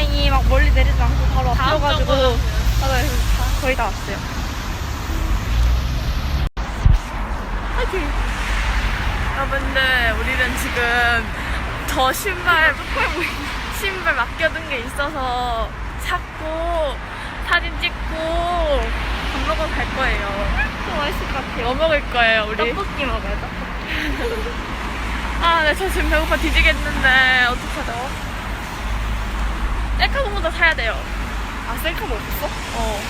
다행히 막 멀리 내리지 않고 바로 앞에 와가지고 맞아요 거의 다 왔어요. 화이팅! 여러분들 우리는 지금 저 신발 신발 맡겨둔 게 있어서 찾고 사진 찍고 밥 먹어 갈 거예요. 또 맛있을 것 같아요. 뭐 먹을 거예요 우리? 떡볶이 먹어요 떡볶이. 아네저 지금 배고파 뒤지겠는데 어떡하죠? 셀카봉보다 사야 돼요. 아, 셀카도 없어? 어.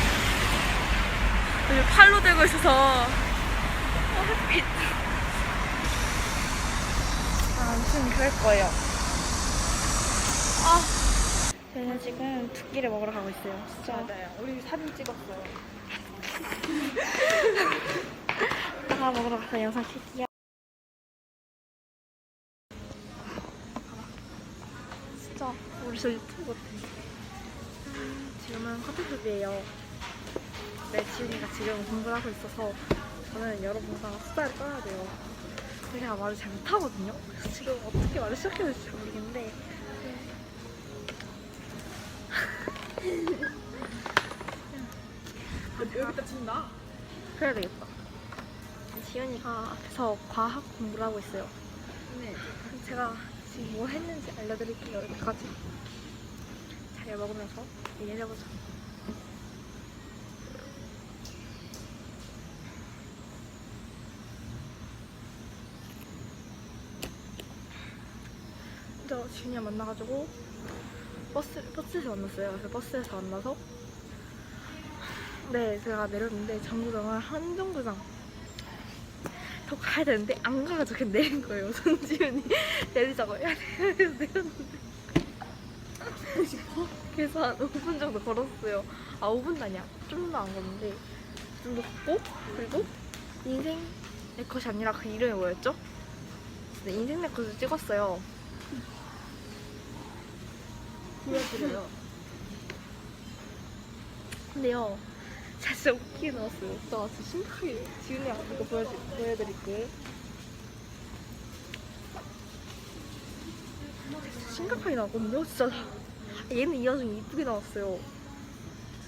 여기 팔로 들고 있어서. 어, 햇빛. 아, 아무튼 그럴 거예요. 아. 저희는 지금 두끼를 먹으러 가고 있어요. 진짜. 맞아요. 우리 사진 찍었어요. 이따가 먹으러 가서 영상 킬게요. 저 유튜브 같아. 지금은 커피숍이에요. 네, 지훈이가 지금 공부를 하고 있어서 저는 여러분과 수다를 떠야 돼요. 제가 말을 잘 못하거든요. 그래서 지금 어떻게 말을 시작해야 될지 모르겠는데 여기다 친다. 그래야 되겠다. 지훈이가 앞에서 과학 공부를 하고 있어요. 네. 제가 지금 뭐 했는지 알려드릴게요. 여기까지. 잘 먹으면서 얘기해보자. 저 지훈이랑 만나가지고 버스, 버스에서 만났어요. 그래서 버스에서 만나서 네, 제가 내렸는데 정류장을 한정거장 더 가야 되는데 안 가가지고 그냥 내린 거예요. 손지훈이 내리자고 해야 돼. 그래서 내렸는데. 그래서 한 5분 정도 걸었어요. 아, 5분도 아니야. 좀 더 안 걸었는데. 좀 더 걷고, 그리고 인생 내 컷이 아니라 그 이름이 뭐였죠? 네, 인생 내 컷을 찍었어요. 보여드려요. 근데요, 진짜 웃기게 나왔어요. 나 진짜 심각하게 지훈이랑 이거 보여드, 보여드릴게. 심각하게 나왔거든요, 진짜. 얘는 이 와중에 이쁘게 나왔어요.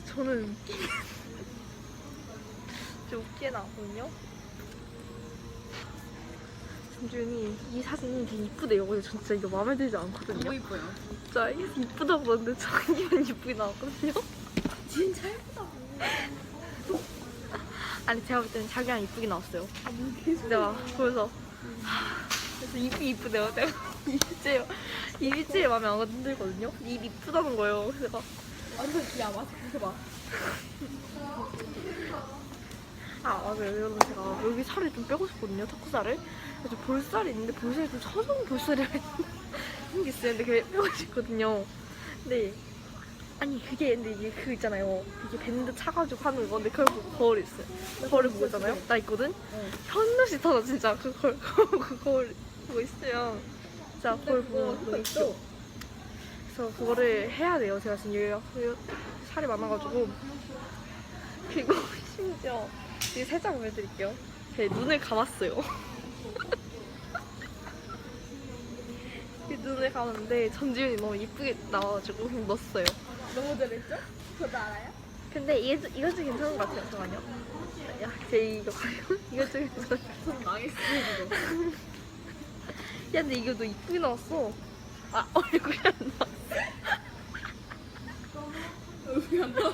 저는 좀 웃기게 나왔거든요. 정준이 이 사진이 되게 이쁘대요. 근데 전 진짜 이거 마음에 들지 않거든요. 너무 이뻐요. 진짜 이쁘다고 봤는데 자기는 이쁘게 나왔거든요. 진짜 예쁘다고. 아니 제가 볼 때는 자기랑 이쁘게 나왔어요. 내가 보면서 하, 그래서 입이 이쁘대요. 내가 입이 입이 제일 마음에 안 들거든요. 입 이쁘다는 거예요. 그래서 내가 완전 귀야. 마스크 봐. 아 맞아요. 여러분 제가 여기 살을 좀 빼고 싶거든요. 턱살을. 그래서 볼살이 있는데 볼살이 좀 처종 볼살이 생겼어요. 근데 그게 빼고 싶거든요. 근데 아니 그게 근데 이게 그 있잖아요. 이게 밴드 차가지고 하는 건데 그걸 보고 거울이 있어요. 거울을 보고 있잖아요. 나 있거든. 응. 현누씨 터져 진짜 그 거울 그 거울 보고 있으면 진짜 거울 보고 너무 있죠. 그래서 그거를 해야 돼요. 제가 지금 여기 여기 살이 많아가지고 그리고 심지어 이 세장 보여드릴게요. 제 눈을 감았어요. 이 눈을 감았는데 전지훈이 너무 이쁘게 나와가지고 그냥 넣었어요. 너무 잘했죠? 저도 알아요? 근데 이게 좀- 이거 좀 괜찮은 것 같아요. 잠깐만요. 야, 제 이거? 이거 좀 괜찮아. 전 망했어요, 지금. 야, 근데 이거 너 이쁘게 나왔어. 아, 얼굴이 안 나와. 여기 안 나와.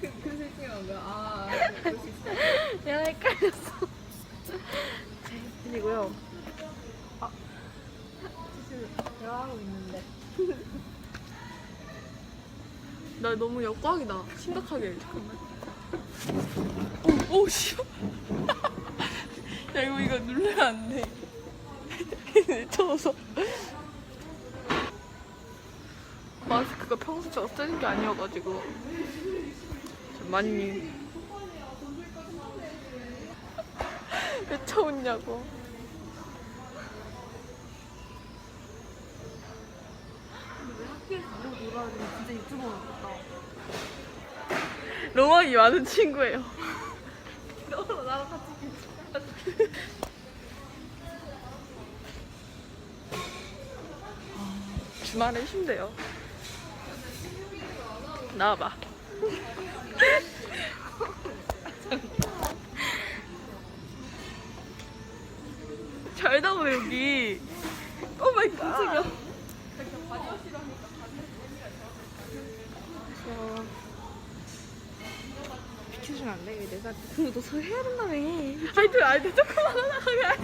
그, 그 실수가 한 거야. 아, 그럴 수 있어. 내가 헷갈렸어. 제 팬이고요. 아, 사실 대화하고 있는데. 나 너무 역광이다. 심각하게. 잠깐만. 오, 오, 씨. 야, 이거, 이거 눌러야 안 돼. 쳐서. 마스크가 평소처럼 쓰는 게 아니어가지고. 좀 많이. 왜 쳐웃냐고. 왜 학교에서 이러고 놀아야지 진짜 유튜버. 로망이 많은 친구예요. 너랑 나랑 같이 주말에 쉰대요. 나와봐. 돼? 내가 그거 너 해야 된다며. 아니, 또, 아니, 조금만 하다가 아니라.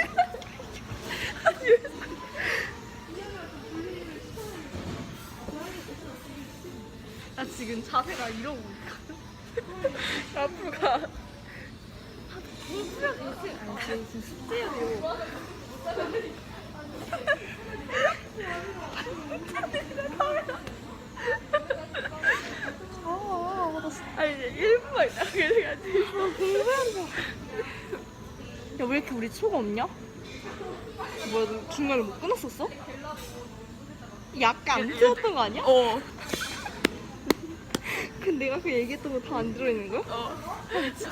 나 지금 자세가 이러고 있거든. 앞으로 가. 아, 지금. 아니 1분만 있다 그래가지고 공부한다 야왜 이렇게 우리 초가 없냐? 뭐야 너 중간에 못 끊었었어? 약간 안 들었던 거 아니야? 어 근데 내가 그 얘기했던 거 다 안 들어있는 거야? 어 진짜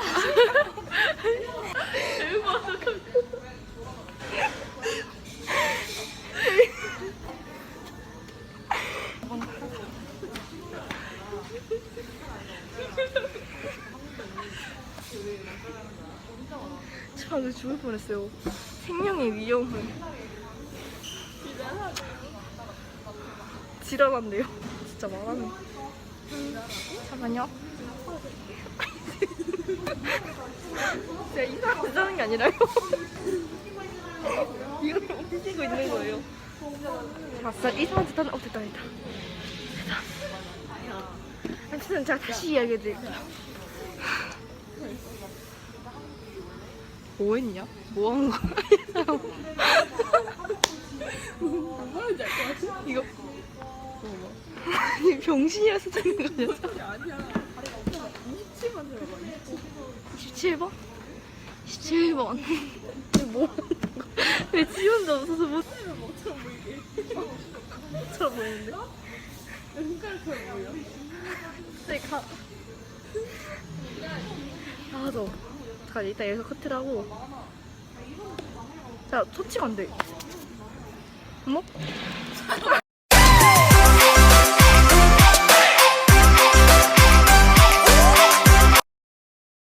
일본 어떡하지? 저 방금 죽을 뻔했어요. 생명의 위험을. 지랄한데요. 진짜 말하네. 잠깐요. 제가 이상한 짓 하는 게 아니라요. 이걸 옮기고 있는 거예요. 맞어, 이상한 짓 하는, 어, 됐다, 됐다. 됐다. 아무튼 제가 다시 이야기해드릴게요. 뭐 했냐? 뭐 한 거야? 뭐 하는지 알것 같아? 이거 아니 병신이라서 듣는 거냐? 아니야. 27만 들어가네. 17번? 17번 뭐? 왜 지원자 없어서 못 뭐처럼 보이게. 처럼 보이는데? 숟가락처럼 보여. 네, 가. 아, 자, 일단 여기서 커트를 하고. 자, 터치가 안 돼. 어머?